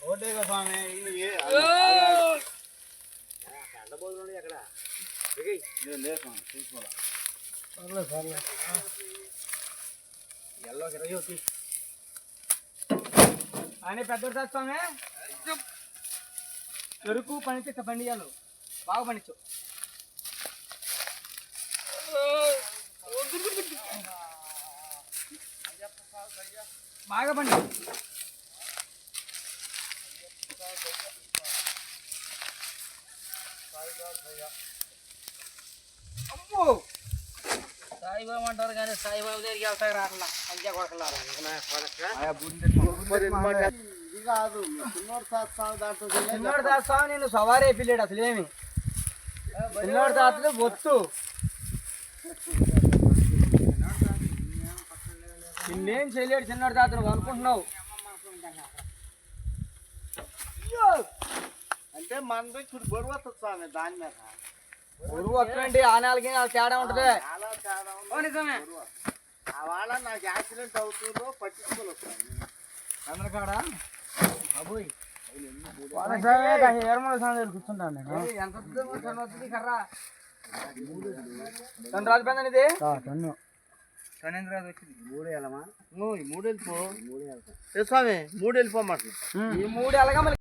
రోడ్డేగా స్వామి ఇది ఏ- లేదు, స్వామి చూసుకోవాలి ఆయన పెద్దోడు చేస్తామే చెరుకు పనిచేస్తే పండియాలు బాగా పండించు బాగా పండించు అమ్మో! సాయిబాబు అంటారు కానీ సాయిబాబు దగ్గరికి వెళ్తారు రాట్లా. అంతే చిన్నోడు దాస్తావు నేను సవారీ పిల్లాడు అసలు ఏమి చిన్నోడు తాతలు బొత్తు. నిన్నేం చేయలేడు చిన్నోడు తాత నువ్వు అనుకుంటున్నావు! అంటే మనది ఇప్పుడు గొడవ వస్తుంది స్వామి దాని మీద. గురువు వస్తుందండి ఆ నెలకి ఆ తేడా ఉంటుంది. చాలా తేడా ఉంది. నిజమే. ఆ వాళ్ళ నాకు యాక్సిడెంట్ అవుతుందో పట్టించుకోలేదు స్వామి. అందరికాడ అబోయ్ కూర్చుంటాను నేను. ఎంత వస్తుంది? టన్ను వస్తుంది కర్ర టన్ను ఇది టన్ను రాజు వచ్చింది. మూడు వెళ్ళమా? నువ్వు ఈ మూడు వెళ్ళిపో. మూడు వెళ్తా స్వామి? మూడు ఈ మూడు ఎలాగ